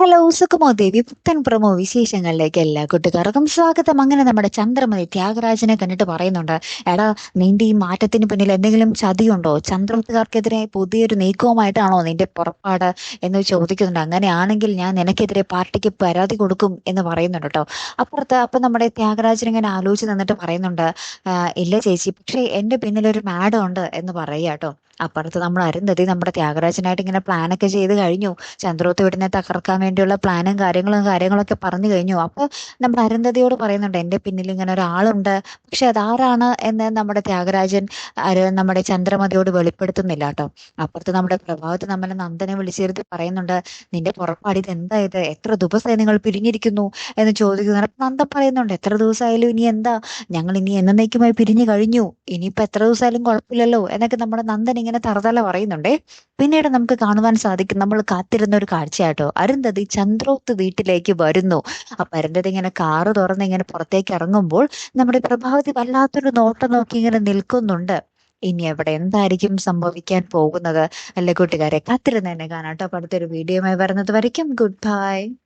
Hello സുഖമോ ദേവി? പുത്തൻ promo വിശേഷങ്ങളിലേക്ക് എല്ലാ കൂട്ടുകാർക്കും സ്വാഗതം. അങ്ങനെ നമ്മുടെ ചന്ദ്രമതി ത്യാഗരാജനെ കണ്ടിട്ട് പറയുന്നുണ്ട് എടാ നിന്റെ ഈ മാറ്റത്തിന് പിന്നിൽ എന്തെങ്കിലും ചതിയുണ്ടോ? ചന്ദ്രമതികാർക്കെതിരെ പുതിയൊരു നീക്കവുമായിട്ടാണോ നിന്റെ പുറപ്പാട്? എന്ന് ചോദിക്കുന്നുണ്ട്. അങ്ങനെയാണെങ്കിൽ ഞാൻ നിനക്കെതിരെ പാർട്ടിക്ക് പരാതി കൊടുക്കും എന്ന് പറയുന്നുണ്ട് കേട്ടോ അപ്പുറത്ത് അപ്പൊ നമ്മുടെ ത്യാഗരാജൻ ഇങ്ങനെ ആലോചിച്ച് നിന്നിട്ട് പറയുന്നുണ്ട് ഇല്ല ചേച്ചി പക്ഷേ എന്റെ പിന്നിലൊരു മാഡം ഉണ്ട് എന്ന് പറയുക കേട്ടോ അപ്പുറത്ത് നമ്മൾ അരുന്ധതി നമ്മുടെ ത്യാഗരാജനായിട്ട് ഇങ്ങനെ പ്ലാനൊക്കെ ചെയ്ത് കഴിഞ്ഞു. ചന്ദ്രോത്ത് വീടിനെ തകർക്കാൻ വേണ്ടിയുള്ള പ്ലാനും കാര്യങ്ങളും കാര്യങ്ങളൊക്കെ പറഞ്ഞു കഴിഞ്ഞു. അപ്പോൾ നമ്മൾ അരുന്ധതിയോട് പറയുന്നുണ്ട് എന്റെ പിന്നിൽ ഇങ്ങനെ ഒരാളുണ്ട്. പക്ഷെ അതാരാണ് എന്ന് നമ്മുടെ ത്യാഗരാജൻ നമ്മുടെ ചന്ദ്രമതിയോട് വെളിപ്പെടുത്തുന്നില്ല കേട്ടോ. അപ്പുറത്ത് നമ്മുടെ പ്രഭാവത്ത് നമ്മളെ നന്ദനെ വിളിച്ചിരുത്തി പറയുന്നുണ്ട് നിന്റെ പുറപ്പാട് ഇത് എന്താ ഇത്? എത്ര ദിവസമായി നിങ്ങൾ പിരിഞ്ഞിരിക്കുന്നു? എന്ന് ചോദിക്കുന്നു നന്ദൻ പറയുന്നുണ്ട് എത്ര ദിവസമായാലും ഇനി എന്താ? ഞങ്ങൾ ഇനി എന്നേക്കുമായി പിരിഞ്ഞു കഴിഞ്ഞു. ഇനിയിപ്പോ എത്ര ദിവസമായാലും കുഴപ്പമില്ലല്ലോ. എന്നൊക്കെ നമ്മുടെ നന്ദൻ ഇങ്ങനെ തറതല പറയുന്നുണ്ടേ. പിന്നീട് നമുക്ക് കാണുവാൻ സാധിക്കും നമ്മൾ കാത്തിരുന്ന ഒരു കാഴ്ചയാട്ടോ. അരുന്ധതി ചന്ദ്രോത്ത് വീട്ടിലേക്ക് വരുന്നു. ആ അരുന്ധതി ഇങ്ങനെ കാറ് തുറന്ന് ഇങ്ങനെ പുറത്തേക്ക് ഇറങ്ങുമ്പോൾ നമ്മുടെ പ്രഭാവതി വല്ലാത്തൊരു നോട്ടം നോക്കി ഇങ്ങനെ നിൽക്കുന്നുണ്ട്. ഇനി എവിടെ എന്തായിരിക്കും സംഭവിക്കാൻ പോകുന്നത്? അല്ലെ കൂട്ടുകാരെ കാത്തിരുന്ന് തന്നെ കാണാട്ടോ. അടുത്തൊരു വീഡിയോയുമായി വരുന്നത് വരയ്ക്കും. Good bye